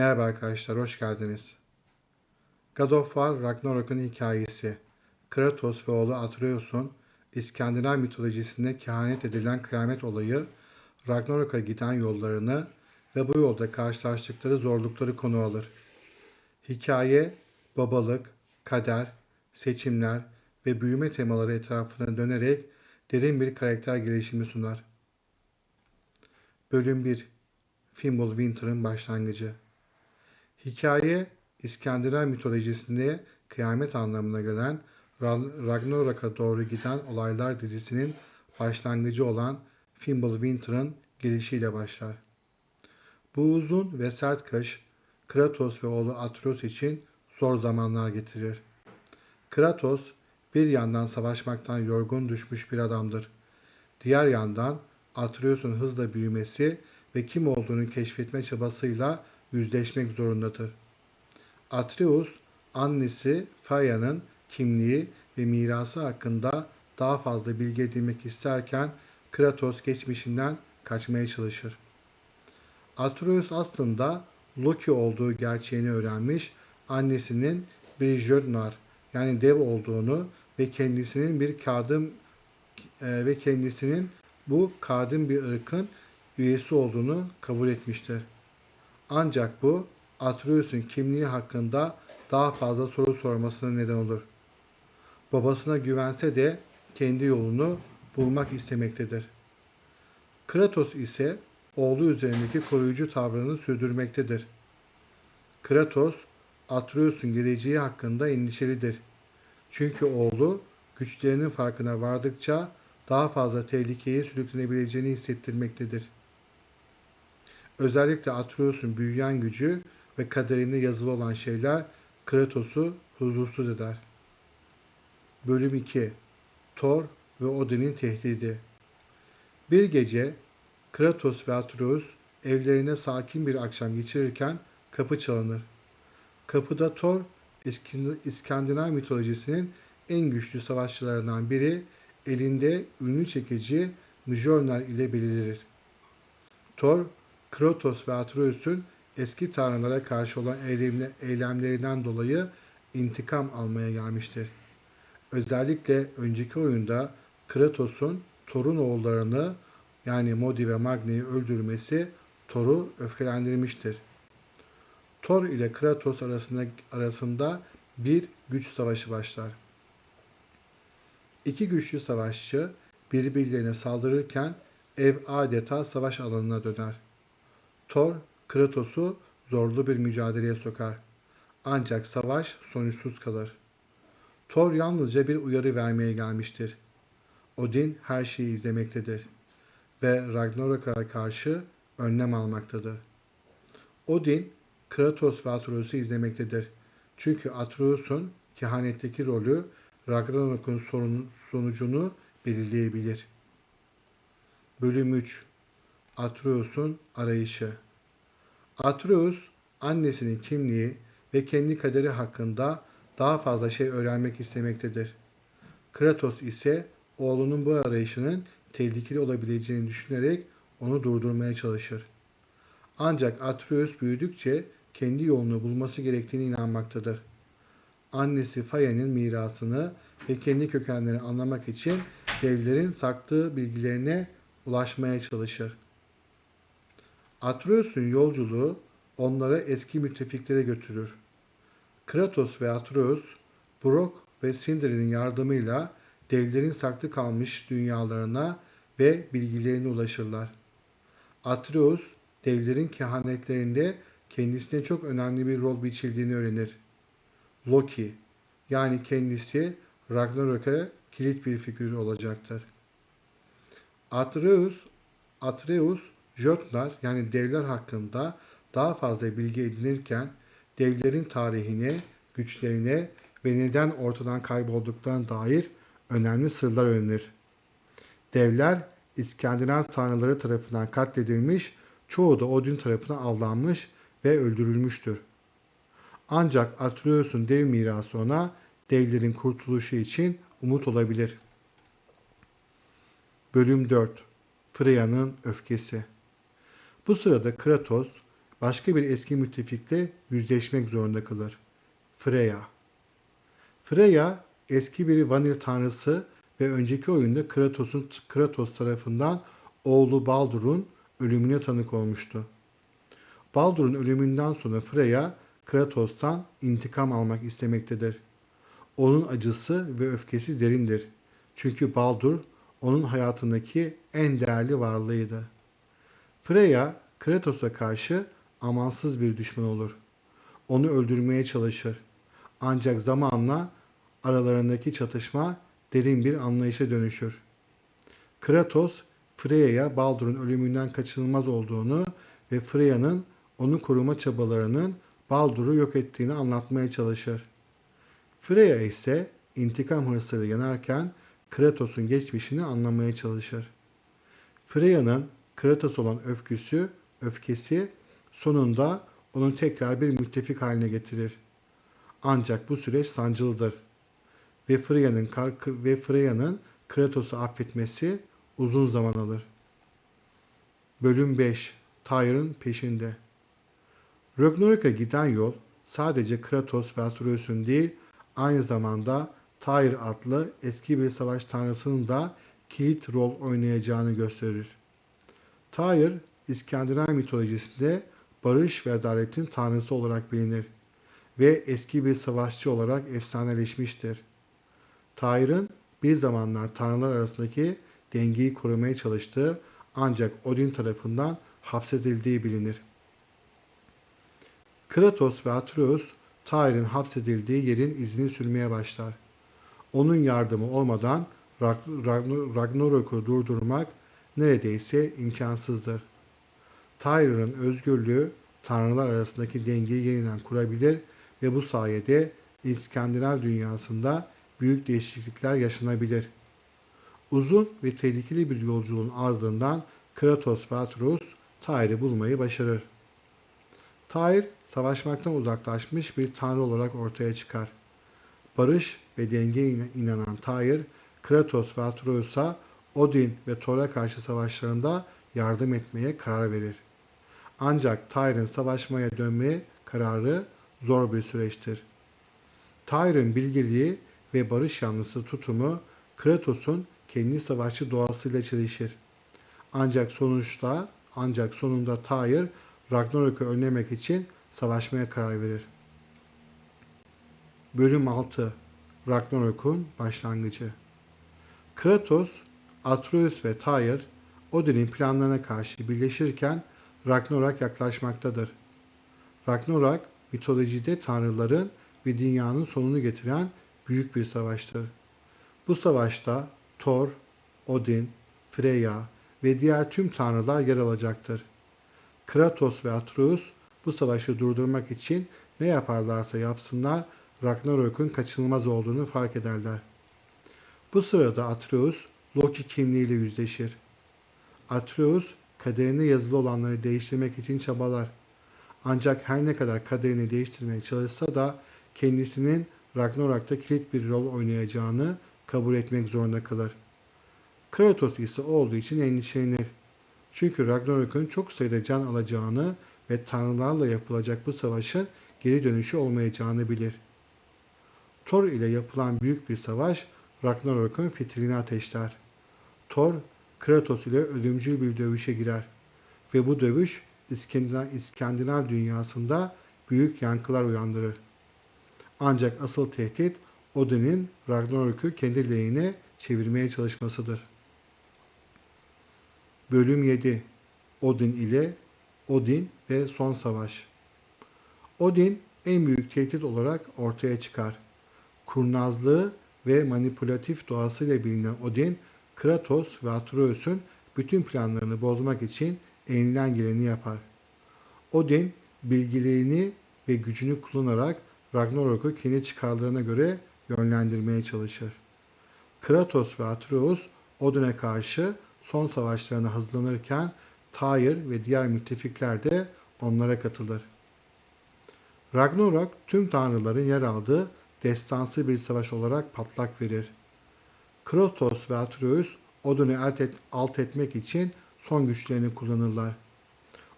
Merhaba arkadaşlar, hoş geldiniz. God of War Ragnarok'un hikayesi. Kratos ve oğlu Atreus'un İskandinav mitolojisinde kehanet edilen kıyamet olayı, Ragnarok'a giden yollarını ve bu yolda karşılaştıkları zorlukları konu alır. Hikaye, babalık, kader, seçimler ve büyüme temaları etrafına dönerek derin bir karakter gelişimi sunar. Bölüm 1 Fimbul Winter'ın başlangıcı Hikaye, İskandinav mitolojisinde kıyamet anlamına gelen Ragnarok'a doğru giden olaylar dizisinin başlangıcı olan Fimbul Winter'ın gelişiyle başlar. Bu uzun ve sert kış, Kratos ve oğlu Atreus için zor zamanlar getirir. Kratos, bir yandan savaşmaktan yorgun düşmüş bir adamdır. Diğer yandan Atreus'un hızla büyümesi ve kim olduğunu keşfetme çabasıyla yüzleşmek zorundadır. Atreus, annesi Faya'nın kimliği ve mirası hakkında daha fazla bilgi edinmek isterken Kratos geçmişinden kaçmaya çalışır. Atreus aslında Loki olduğu gerçeğini öğrenmiş, annesinin bir Jötnar yani dev olduğunu ve kendisinin bir kadım e, ve kendisinin bu kadim bir ırkın üyesi olduğunu kabul etmiştir. Ancak bu Atreus'un kimliği hakkında daha fazla soru sormasına neden olur. Babasına güvense de kendi yolunu bulmak istemektedir. Kratos ise oğlu üzerindeki koruyucu tavrını sürdürmektedir. Kratos, Atreus'un geleceği hakkında endişelidir. Çünkü oğlu güçlerinin farkına vardıkça daha fazla tehlikeye sürüklenebileceğini hissettirmektedir. Özellikle Atreus'un büyüyen gücü ve kaderinde yazılı olan şeyler Kratos'u huzursuz eder. Bölüm 2 Thor ve Odin'in tehdidi Bir gece Kratos ve Atreus evlerine sakin bir akşam geçirirken kapı çalınır. Kapıda Thor, İskandinav mitolojisinin en güçlü savaşçılarından biri elinde ünlü çekici Mjolnir ile belirir. Thor, Kratos ve Atreus'un eski tanrılara karşı olan eylemlerinden dolayı intikam almaya gelmiştir. Özellikle önceki oyunda Kratos'un Thor'un oğullarını yani Modi ve Magni'yi öldürmesi Thor'u öfkelendirmiştir. Thor ile Kratos arasında, arasında bir güç savaşı başlar. İki güçlü savaşçı birbirlerine saldırırken ev adeta savaş alanına döner. Thor, Kratos'u zorlu bir mücadeleye sokar. Ancak savaş sonuçsuz kalır. Thor yalnızca bir uyarı vermeye gelmiştir. Odin her şeyi izlemektedir ve Ragnarok'a karşı önlem almaktadır. Odin, Kratos ve Atreus'u izlemektedir. Çünkü Atreus'un kehanetteki rolü Ragnarok'un sonucunu belirleyebilir. Bölüm 3 Atreus'un arayışı Atreus, annesinin kimliği ve kendi kaderi hakkında daha fazla şey öğrenmek istemektedir. Kratos ise oğlunun bu arayışının tehlikeli olabileceğini düşünerek onu durdurmaya çalışır. Ancak Atreus büyüdükçe kendi yolunu bulması gerektiğini inanmaktadır. Annesi Faya'nın mirasını ve kendi kökenlerini anlamak için devlerin saktığı bilgilerine ulaşmaya çalışır. Atreus'un yolculuğu onlara eski müttefiklere götürür. Kratos ve Atreus, Brok ve Sindri'nin yardımıyla devlerin saklı kalmış dünyalarına ve bilgilerine ulaşırlar. Atreus, devlerin kehanetlerinde kendisine çok önemli bir rol biçildiğini öğrenir. Loki, yani kendisi Ragnarok'a kilit bir figür olacaktır. Atreus, Atreus, Jötnar yani devler hakkında daha fazla bilgi edinirken devlerin tarihine, güçlerine ve neden ortadan kaybolduklarına dair önemli sırlar öğrenir. Devler İskandinav tanrıları tarafından katledilmiş, çoğu da Odin tarafından avlanmış ve öldürülmüştür. Ancak Atreus'un dev mirası ona devlerin kurtuluşu için umut olabilir. Bölüm 4 Freya'nın öfkesi Bu sırada Kratos başka bir eski müttefikle yüzleşmek zorunda kalır. Freya Freya eski bir Vanir tanrısı ve önceki oyunda Kratos'un Kratos tarafından oğlu Baldur'un ölümüne tanık olmuştu. Baldur'un ölümünden sonra Freya Kratos'tan intikam almak istemektedir. Onun acısı ve öfkesi derindir. Çünkü Baldur onun hayatındaki en değerli varlığıydı. Freya Kratos'a karşı amansız bir düşman olur. Onu öldürmeye çalışır. Ancak zamanla aralarındaki çatışma derin bir anlayışa dönüşür. Kratos, Freya'ya Baldur'un ölümünden kaçınılmaz olduğunu ve Freya'nın onu koruma çabalarının Baldur'u yok ettiğini anlatmaya çalışır. Freya ise intikam hırsıyla yanarken Kratos'un geçmişini anlamaya çalışır. Freya'nın Kratos olan öfküsü, öfkesi sonunda onu tekrar bir müttefik haline getirir. Ancak bu süreç sancılıdır ve Freya'nın ve Freya'nın Kratos'u affetmesi uzun zaman alır. Bölüm 5 Tyr'ın peşinde Ragnarok'a giden yol sadece Kratos ve Atreus'un değil, aynı zamanda Tyr adlı eski bir savaş tanrısının da kilit rol oynayacağını gösterir. Tyr, İskandinav mitolojisinde barış ve adaletin tanrısı olarak bilinir ve eski bir savaşçı olarak efsaneleşmiştir. Tyr'ın bir zamanlar tanrılar arasındaki dengeyi korumaya çalıştığı ancak Odin tarafından hapsedildiği bilinir. Kratos ve Atreus, Tyr'in hapsedildiği yerin izini sürmeye başlar. Onun yardımı olmadan Ragnarok'u durdurmak neredeyse imkansızdır. Tyr'ın özgürlüğü tanrılar arasındaki dengeyi yeniden kurabilir ve bu sayede İskandinav dünyasında büyük değişiklikler yaşanabilir. Uzun ve tehlikeli bir yolculuğun ardından Kratos ve Atreus Tyr'i bulmayı başarır. Tyr, savaşmaktan uzaklaşmış bir tanrı olarak ortaya çıkar. Barış ve dengeye inanan Tyr, Kratos ve Atreus'a Odin ve Thor'a karşı savaşlarında yardım etmeye karar verir. Ancak Tyr'ın savaşmaya dönmeye kararı zor bir süreçtir. Tyr'ın bilgeliği ve barış yanlısı tutumu Kratos'un kendi savaşçı doğasıyla çelişir. Ancak sonuçta ancak sonunda Tyr Ragnarok'u önlemek için savaşmaya karar verir. Bölüm 6 Ragnarok'un başlangıcı Kratos, Atreus ve Tyr Odin'in planlarına karşı birleşirken Ragnarok yaklaşmaktadır. Ragnarok mitolojide tanrıların ve dünyanın sonunu getiren büyük bir savaştır. Bu savaşta Thor, Odin, Freya ve diğer tüm tanrılar yer alacaktır. Kratos ve Atreus bu savaşı durdurmak için ne yaparlarsa yapsınlar Ragnarok'un kaçınılmaz olduğunu fark ederler. Bu sırada Atreus Loki kimliğiyle yüzleşir. Atreus kaderine yazılı olanları değiştirmek için çabalar. Ancak her ne kadar kaderini değiştirmeye çalışsa da kendisinin Ragnarok'ta kilit bir rol oynayacağını kabul etmek zorunda kalır. Kratos ise olduğu için endişelenir. Çünkü Ragnarok'un çok sayıda can alacağını ve tanrılarla yapılacak bu savaşın geri dönüşü olmayacağını bilir. Thor ile yapılan büyük bir savaş Ragnarok'un fitilini ateşler. Thor, Kratos ile ölümcül bir dövüşe girer ve bu dövüş İskandinav, dünyasında büyük yankılar uyandırır. Ancak asıl tehdit Odin'in Ragnarok'u kendi lehine çevirmeye çalışmasıdır. Bölüm 7 Odin ile Odin ve Son Savaş Odin en büyük tehdit olarak ortaya çıkar. Kurnazlığı ve manipülatif doğasıyla bilinen Odin, Kratos ve Atreus'un bütün planlarını bozmak için elinden geleni yapar. Odin bilgilerini ve gücünü kullanarak Ragnarok'u kendi çıkarlarına göre yönlendirmeye çalışır. Kratos ve Atreus Odin'e karşı son savaşlarına hazırlanırken Tyr ve diğer müttefikler de onlara katılır. Ragnarok tüm tanrıların yer aldığı destansı bir savaş olarak patlak verir. Kratos ve Atreus Odin'i alt, etmek için son güçlerini kullanırlar.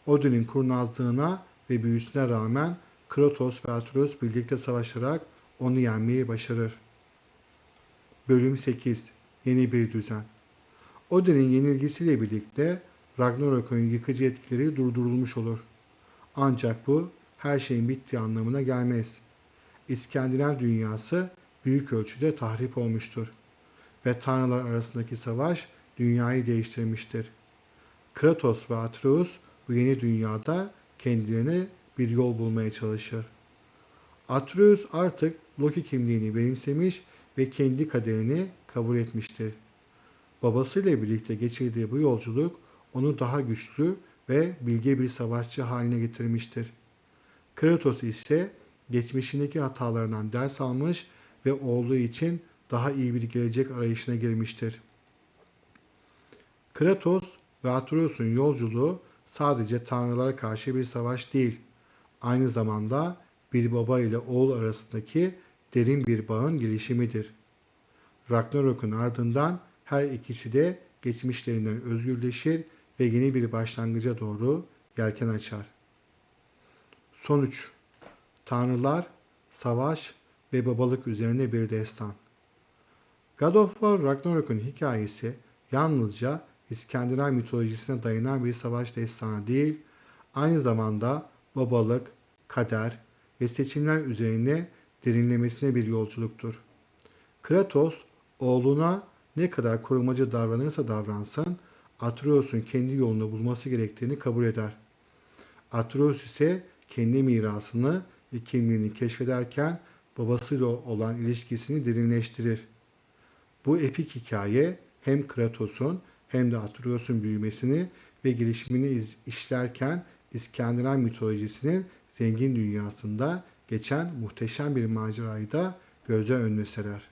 Odin'in kurnazlığına ve büyüsüne rağmen Kratos ve Atreus birlikte savaşarak onu yenmeyi başarır. Bölüm 8 Yeni bir düzen Odin'in yenilgisiyle birlikte Ragnarok'un yıkıcı etkileri durdurulmuş olur. Ancak bu her şeyin bittiği anlamına gelmez. İskandinav dünyası büyük ölçüde tahrip olmuştur ve tanrılar arasındaki savaş dünyayı değiştirmiştir. Kratos ve Atreus bu yeni dünyada kendilerine bir yol bulmaya çalışır. Atreus artık Loki kimliğini benimsemiş ve kendi kaderini kabul etmiştir. Babasıyla birlikte geçirdiği bu yolculuk onu daha güçlü ve bilge bir savaşçı haline getirmiştir. Kratos ise geçmişindeki hatalarından ders almış ve olduğu için daha iyi bir gelecek arayışına girmiştir. Kratos ve Atreus'un yolculuğu sadece tanrılara karşı bir savaş değil, aynı zamanda bir baba ile oğul arasındaki derin bir bağın gelişimidir. Ragnarok'un ardından her ikisi de geçmişlerinden özgürleşir ve yeni bir başlangıca doğru yelken açar. Sonuç Tanrılar, savaş ve babalık üzerine bir destan. God of War Ragnarok'un hikayesi yalnızca İskandinav mitolojisine dayanan bir savaş destanı değil, aynı zamanda babalık, kader ve seçimler üzerine derinlemesine bir yolculuktur. Kratos, oğluna ne kadar korumacı davranırsa davransın, Atreus'un kendi yolunu bulması gerektiğini kabul eder. Atreus ise kendi mirasını ve kimliğini keşfederken babasıyla olan ilişkisini derinleştirir. Bu epik hikaye hem Kratos'un hem de Atreus'un büyümesini ve gelişimini işlerken İskandinav mitolojisinin zengin dünyasında geçen muhteşem bir macerayı da gözler önüne serer.